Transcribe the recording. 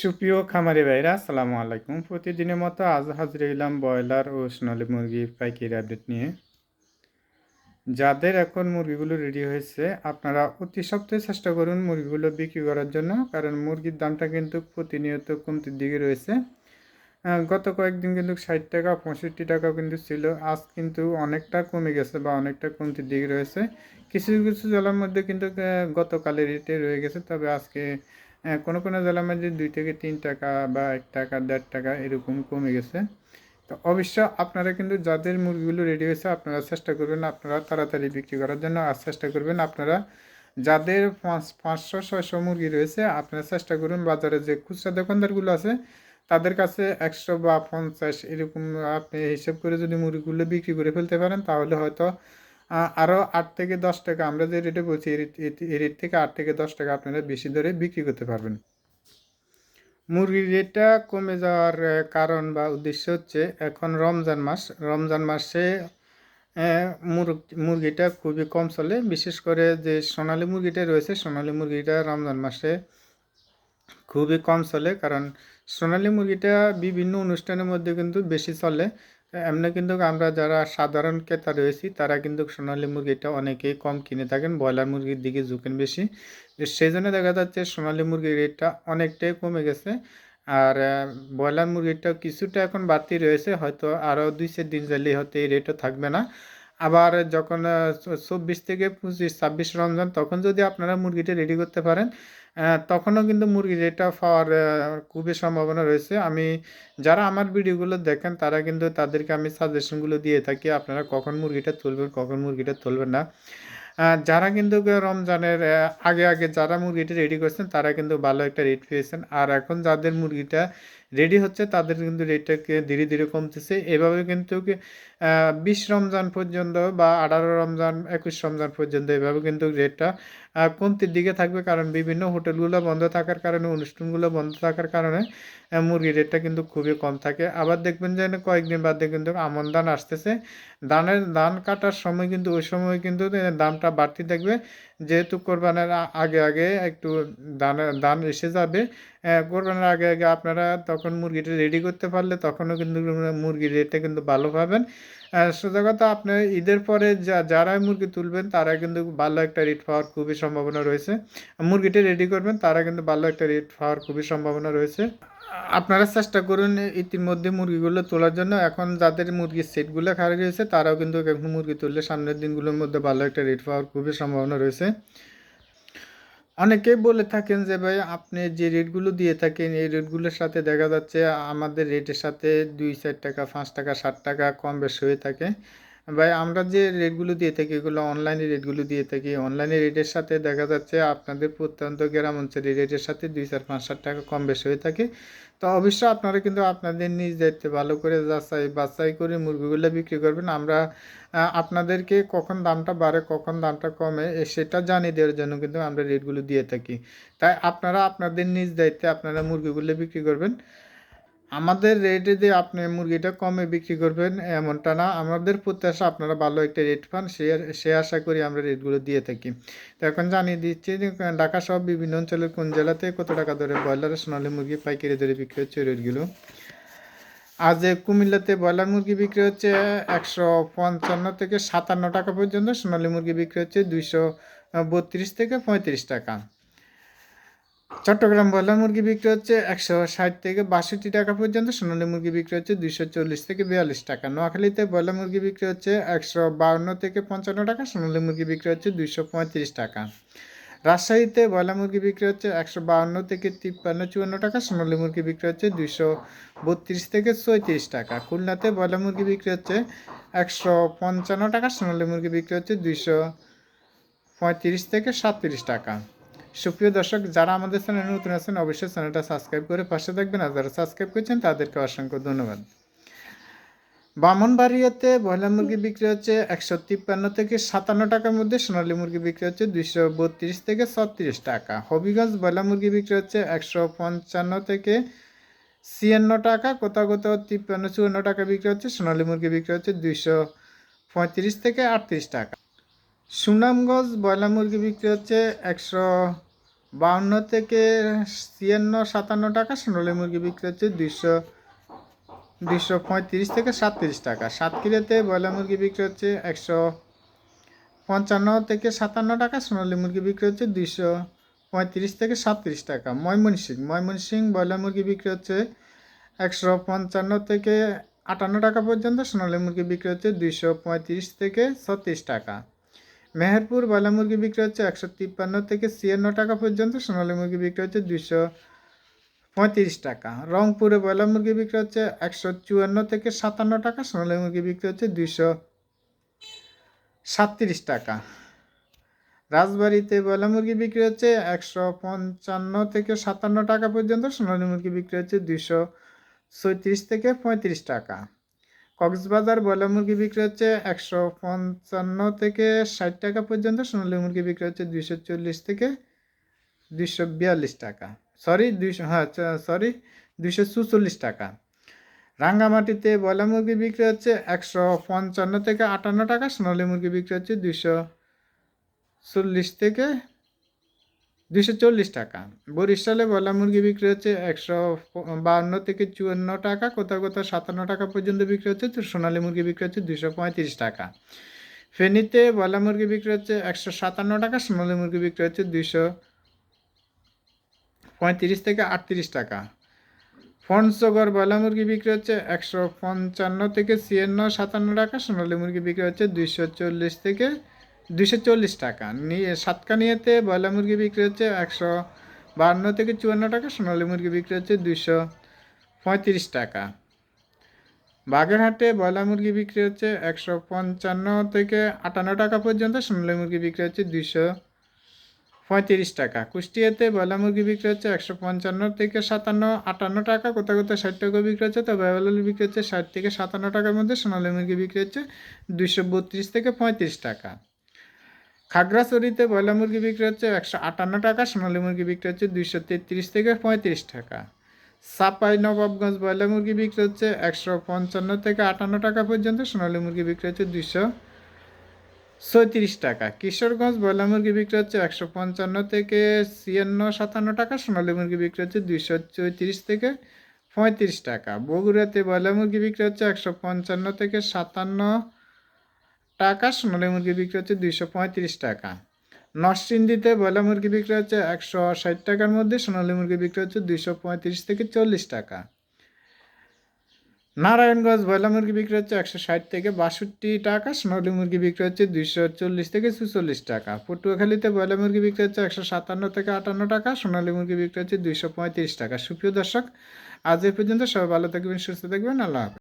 সুপ্রিয় খামারি ভাইরা, আসসালামু আলাইকুম। প্রতিদিনের মতো আজ হাজির হইলাম ব্রয়লার ও সোনালি মুরগির পাইকারি আপডেট নিয়ে। যাদের এখন মুরগিগুলো রেডি হয়েছে, আপনারা অতি সপ্তাহে চেষ্টা করুন মুরগিগুলো বিক্রি করার জন্য, কারণ মুরগির দামটা কিন্তু প্রতিনিয়ত কমতির দিকে রয়েছে। গত কয়েকদিন কিন্তু ষাট টাকা, পঁয়ষট্টি টাকা কিন্তু ছিল। আজ কিন্তু অনেকটা কমে গেছে বা অনেকটা কমতির দিকে রয়েছে। কিছু কিছু জেলার মধ্যে কিন্তু গতকালের রেটে রয়ে গেছে। তবে আজকে কোনো কোনো জেলার মধ্যে দুই থেকে তিন টাকা বা এক টাকা, দেড় টাকা এরকম কমে গেছে। তো অবশ্য আপনারা কিন্তু যাদের মুরগিগুলো রেডি হয়েছে, আপনারা চেষ্টা করবেন আপনারা তাড়াতাড়ি বিক্রি করার জন্য। আর চেষ্টা করবেন আপনারা যাদের পাঁচ, পাঁচশো, ছয়শো মুরগি রয়েছে, আপনারা চেষ্টা করুন বাজারে যে খুচরা দোকানদারগুলো আছে তাদের কাছে একশো বা পঞ্চাশ এরকম আপনি হিসেব করে যদি মুরগিগুলো বিক্রি করে ফেলতে পারেন, তাহলে হয়তো আরও আট থেকে দশ টাকা, আমরা যে রেটে বলছি, এই রেট থেকে আট থেকে দশ টাকা আপনারা বেশি দরে বিক্রি করতে পারবেন। মুরগির রেটটা কমে যাওয়ার কারণ বা উদ্দেশ্য হচ্ছে, এখন রমজান মাস, রমজান মাসে মুরগিটা খুবই কম চলে। বিশেষ করে যে সোনালী মুরগিটা রয়েছে, সোনালী মুরগিটা রমজান মাসে খুবই কম চলে, কারণ সোনালী মুরগিটা বিভিন্ন অনুষ্ঠানের মধ্যে কিন্তু বেশি চলে। এমনি কিন্তু আমরা যারা সাধারণ ক্রেতা রয়েছি, তারা কিন্তু সোনালী মুরগিটা অনেকেই কম কিনে থাকেন, ব্রয়লার মুরগির দিকে ঝুঁকেন বেশি। সেই জন্য দেখা যাচ্ছে সোনালী মুরগির রেটটা অনেকটাই কমে গেছে। আর ব্রয়লার মুরগিটা কিছুটা এখন বাড়তি রয়েছে, হয়তো আরও দুই চার দিন চাইলেই হয়তো এই রেটও থাকবে না। আবার যখন চব্বিশ থেকে পঁচিশ, ছাব্বিশ রমজান, তখন যদি আপনারা মুরগিটা রেডি করতে পারেন তখনও কিন্তু মুরগি যেটা পাওয়ার খুবই সম্ভাবনা রয়েছে। আমি, যারা আমার ভিডিওগুলো দেখেন, তারা কিন্তু তাদেরকে আমি সাজেশনগুলো দিয়ে থাকি, আপনারা কখন মুরগিটা তুলবেন, কখন মুরগিটা তুলবেন না। যারা কিন্তু রমজানের আগে আগে যারা মুরগিটা রেডি করছেন, তারা কিন্তু ভালো একটা রেট পেয়েছেন। আর এখন যাদের মুরগিটা রেডি হচ্ছে, তাদের কিন্তু রেটটাকে ধীরে ধীরে কমতেছে। এভাবে কিন্তু বিশ রমজান পর্যন্ত বা আঠারো রমজান, একুশ রমজান পর্যন্ত এভাবে কিন্তু রেটটা কমতির দিকে থাকবে। কারণ বিভিন্ন হোটেলগুলো বন্ধ থাকার কারণে, অনুষ্ঠানগুলো বন্ধ থাকার কারণে মুরগির রেটটা কিন্তু খুবই কম থাকে। আবার দেখবেন যে কয়েকদিন বাদে কিন্তু আমন ধান আসতেছে। ধানের, ধান কাটার সময় কিন্তু ওই সময় কিন্তু দামটা বাড়তি থাকবে। যেহেতু কোরবানের আগে আগে একটু দান দান এসে যাবে কোরবানের আগে আগে আপনারা তখন মুরগিটা রেডি করতে পারলে তখনও কিন্তু মুরগির রেটটা কিন্তু ভালো পাবেন। সোজা কথা, আপনার ঈদের পরে যা যারা মুরগি তুলবেন, তারা কিন্তু ভালো একটা রেট পাওয়ার খুবই সম্ভাবনা রয়েছে। মুরগিটা রেডি করবেন, তারা কিন্তু ভালো একটা রেট পাওয়ার খুবই সম্ভাবনা রয়েছে। আপনারা চেষ্টা করুন ইতিমধ্যে মুরগিগুলো তোলার জন্য। এখন যাদের মুরগির সেটগুলো খারাপ রয়েছে, তারাও কিন্তু মুরগি তুললে সামনের দিনগুলোর মধ্যে ভালো একটা রেট পাওয়ার খুবই সম্ভাবনা রয়েছে। অনেকেই বলে থাকেন যে, ভাই, আপনি যে রেটগুলো দিয়ে থাকেন, এই রেটগুলোর সাথে দেখা যাচ্ছে আমাদের রেটের সাথে দুই, চার টাকা, পাঁচ টাকা, ষাট টাকা কম বেশি হয়ে থাকে। ভাই, আমরা যে রেটগুলো দিয়ে থাকি, এগুলো অনলাইনে রেটগুলো দিয়ে থাকি। অনলাইনে রেটের সাথে দেখা যাচ্ছে আপনাদের প্রত্যন্ত গ্রাম অঞ্চলের রেটের সাথে দুই, চার, পাঁচ ষাট টাকা কম বেশি হয়ে থাকে। তো অবশ্যই আপনারা কিন্তু আপনাদের নিজ দায়িত্বে ভালো করে যাচাই, বাছাই করে মুরগিগুলো বিক্রি করবেন। আমরা আপনাদেরকে কখন দামটা বাড়ে, কখন দামটা কমে সেটা জানিয়ে দেওয়ার জন্য কিন্তু আমরা রেটগুলো দিয়ে থাকি। তাই আপনারা আপনাদের নিজ দায়িত্বে আপনারা মুরগিগুলো বিক্রি করবেন। আমাদের রেটে যে আপনি মুরগিটা কমে বিক্রি করবেন, এমনটা না। আমাদের প্রত্যাশা আপনারা ভালো একটা রেট পান, সে সে আশা করি আমরা রেটগুলো দিয়ে থাকি। তো এখন জানিয়ে দিচ্ছি ঢাকা সহ বিভিন্ন অঞ্চলের কোন জেলাতে কত টাকা ধরে ব্রয়লার সোনালী মুরগি পাইকারি ধরে বিক্রি হচ্ছে রেটগুলো আজ কুমিল্লাতে ব্রয়লার মুরগি বিক্রি হচ্ছে একশো পঞ্চান্ন থেকে সাতান্ন টাকা পর্যন্ত, সোনালি মুরগি বিক্রি হচ্ছে দুইশো বত্রিশ থেকে পঁয়ত্রিশ টাকা। চট্টগ্রাম ব্রয়লার মুরগি বিক্রি হচ্ছে একশো ষাট থেকে বাষট্টি টাকা পর্যন্ত, সোনালী মুরগি বিক্রি হচ্ছে দুইশো চল্লিশ থেকে বিয়াল্লিশ টাকা। নোয়াখালীতে ব্রয়লার মুরগি বিক্রি হচ্ছে একশো বাউন্ন থেকে পঞ্চান্ন টাকা, সোনালী মুরগি বিক্রি হচ্ছে দুইশো পঁয়ত্রিশ টাকা। রাজশাহীতে ব্রয়লার মুরগি বিক্রি হচ্ছে একশো বাউন্ন থেকে তিপ্পান্ন চুয়ান্ন টাকা, সোনালী মুরগি বিক্রি হচ্ছে দুইশো বত্রিশ থেকে ছয়ত্রিশ টাকা। খুলনাতে ব্রয়লার মুরগি বিক্রি হচ্ছে একশো পঞ্চান্ন টাকা, সোনালী মুরগি বিক্রি হচ্ছে দুইশো পঁয়ত্রিশ থেকে সাতত্রিশ টাকা। সুপ্রিয় দর্শক, যারা আমাদের চ্যানেলে নতুন আছেন, অবশ্যই চ্যানেলটা সাবস্ক্রাইব করে পাশে থাকবেন আর যারা সাবস্ক্রাইব করছেন, তাদেরকে অসংখ্য ধন্যবাদ। বামনবাড়িয়াতে ব্রয়লার মুরগি বিক্রি হচ্ছে একশো তিপ্পান্ন থেকে সাতান্ন টাকার মধ্যে, সোনালী মুরগি বিক্রি হচ্ছে দুইশো বত্রিশ থেকে ছত্রিশ টাকা। হবিগঞ্জ ব্রয়লার মুরগি বিক্রি হচ্ছে একশো পঞ্চান্ন থেকে ছিয়ান্ন টাকা কোথাও কোথাও তিপ্পান্ন, চুয়ান্ন টাকা বিক্রি হচ্ছে, সোনালী মুরগি বিক্রি হচ্ছে দুইশো পঁয়ত্রিশ থেকে আটত্রিশ টাকা। সুনামগঞ্জ ব্রয়লার মুরগি বিক্রি হচ্ছে একশো বাউন্ন থেকে ছিয়ান্ন, সাতান্ন টাকা। সোনালী মুরগি বিক্রি হচ্ছে দুইশো দুইশো পঁয়ত্রিশ থেকে সাতত্রিশ টাকা। সাতক্ষীরাতে ব্রয়লার মুরগি বিক্রি হচ্ছে একশো পঞ্চান্ন থেকে সাতান্ন টাকা। সোনালী মুরগি বিক্রি হচ্ছে দুইশো পঁয়ত্রিশ থেকে সাতত্রিশ টাকা। ময়মনসিং ময়মনসিং ব্রয়লার মুরগি বিক্রি হচ্ছে একশো পঞ্চান্ন থেকে আটান্ন টাকা পর্যন্ত। সোনালী মুরগি বিক্রি হচ্ছে দুইশো পঁয়ত্রিশ থেকে ছত্রিশ টাকা। মেহেরপুর ব্রয়লার মুরগি বিক্রি হচ্ছে একশো তিপ্পান্ন থেকে ছিয়ান্ন টাকা পর্যন্ত, সোনালী মুরগি বিক্রি হচ্ছে দুইশো পঁয়ত্রিশ টাকা। রংপুরে ব্রয়লার মুরগি বিক্রি হচ্ছে একশো চুয়ান্ন থেকে সাতান্ন টাকা, সোনালী মুরগি বিক্রি হচ্ছে দুইশো সাতত্রিশ টাকা। রাজবাড়িতে ব্রয়লার মুরগি বিক্রি হচ্ছে একশো পঞ্চান্ন থেকে সাতান্ন টাকা পর্যন্ত, সোনালী মুরগি বিক্রি হচ্ছে দুইশো ছত্রিশ থেকে পঁয়ত্রিশ টাকা। কক্সবাজার ব্রয়লার মুরগি বিক্রি হচ্ছে একশো পঞ্চান্ন থেকে ষাট টাকা পর্যন্ত, সোনালী মুরগি বিক্রি হচ্ছে দুইশো চল্লিশ থেকে দুইশো বিয়াল্লিশ টাকা। সরি দুইশো হ্যাঁ সরি দুইশো চুচল্লিশ টাকা। রাঙ্গামাটিতে ব্রয়লার মুরগি বিক্রি হচ্ছে একশো পঞ্চান্ন থেকে আটান্ন টাকা, সোনালী মুরগি বিক্রি হচ্ছে দুইশো চল্লিশ থেকে দুইশো চল্লিশ টাকা। বরিশালে ব্রয়লার মুরগি বিক্রি হচ্ছে একশো বাহান্ন থেকে চুয়ান্ন টাকা, কোথাও কোথাও সাতান্ন টাকা পর্যন্ত বিক্রি হচ্ছে। তো সোনালী মুরগি বিক্রি হচ্ছে দুশো পঁয়ত্রিশ টাকা। ফেনীতে ব্রয়লার মুরগি বিক্রি হচ্ছে একশো সাতান্ন টাকা, সোনালী মুরগি বিক্রি হচ্ছে দুশো পঁয়ত্রিশ থেকে আটত্রিশ টাকা। ফনসগর ব্রয়লার মুরগি বিক্রি হচ্ছে একশো পঞ্চান্ন থেকে ছিয়ান্ন সাতান্ন টাকা, সোনালী মুরগি বিক্রি হচ্ছে দুইশো চল্লিশ থেকে দুইশো চল্লিশ টাকা। নিয়ে সাতকানিয়াতে ব্রয়লার মুরগি বিক্রি হচ্ছে একশো বাহান্ন থেকে চুয়ান্ন টাকা, সোনালী মুরগি বিক্রি হচ্ছে দুইশো পঁয়ত্রিশ টাকা। বাগেরহাটে ব্রয়লার মুরগি বিক্রি হচ্ছে একশো পঞ্চান্ন থেকে আটান্ন টাকা পর্যন্ত, সোনালী মুরগি বিক্রি হচ্ছে দুইশো পঁয়ত্রিশ টাকা। কুষ্টিয়াতে ব্রয়লার মুরগি বিক্রি হচ্ছে একশো পঞ্চান্ন থেকে সাতান্ন, আটান্ন টাকা কোথাও কোথাও ষাট টাকা বিক্রি হচ্ছে, তবে অ্যাভেলেবল বিক্রি হচ্ছে ষাট থেকে সাতান্ন টাকার মধ্যে, সোনালী মুরগি বিক্রি হচ্ছে দুইশো বত্রিশ থেকে পঁয়ত্রিশ টাকা। খাগড়াছড়িতে ব্রয়লার মুরগি বিক্রি হচ্ছে একশো আটান্ন টাকা, সোনালী মুরগি বিক্রি হচ্ছে দুইশো তেত্রিশ থেকে পঁয়ত্রিশ টাকা। সাপাই নবাবগঞ্জ ব্রয়লার মুরগি বিক্রি হচ্ছে একশো পঞ্চান্ন থেকে আটান্ন টাকা পর্যন্ত, সোনালী মুরগি বিক্রি হচ্ছে দুইশো ছয়ত্রিশ টাকা। কিশোরগঞ্জ ব্রয়লার মুরগি বিক্রি হচ্ছে একশো পঞ্চান্ন থেকে ছিয়ান্ন সাতান্ন টাকা, সোনালী মুরগি বিক্রি হচ্ছে দুইশো চৌত্রিশ থেকে পঁয়ত্রিশ টাকা। বগুড়াতে ব্রয়লার মুরগি বিক্রি হচ্ছে একশো পঞ্চান্ন থেকে সাতান্ন টাকা সোনালী মুরগি বিক্রি হচ্ছে দুইশো পঁয়ত্রিশ টাকা। নরসিংদীতে ব্রয়লার মুরগি বিক্রি হচ্ছে একশো ষাট টাকার মধ্যে সোনালী মুরগি বিক্রি হচ্ছে দুইশো পঁয়ত্রিশ থেকে চল্লিশ টাকা। নারায়ণগঞ্জ ব্রয়লার মুরগি বিক্রি হচ্ছে একশো ষাট থেকে বাষট্টি টাকা সোনালী মুরগি বিক্রি হচ্ছে দুইশো চল্লিশ থেকে চুচল্লিশ টাকা। পটুয়াখালীতে ব্রয়লার মুরগি বিক্রি হচ্ছে একশো সাতান্ন থেকে আটান্ন টাকা সোনালী মুরগি বিক্রি হচ্ছে দুইশো পঁয়ত্রিশ টাকা। সুপ্রিয় দর্শক, আজ এ পর্যন্ত সবাই ভালো থাকবেন, সুস্থ থাকবেন, আল্লাহ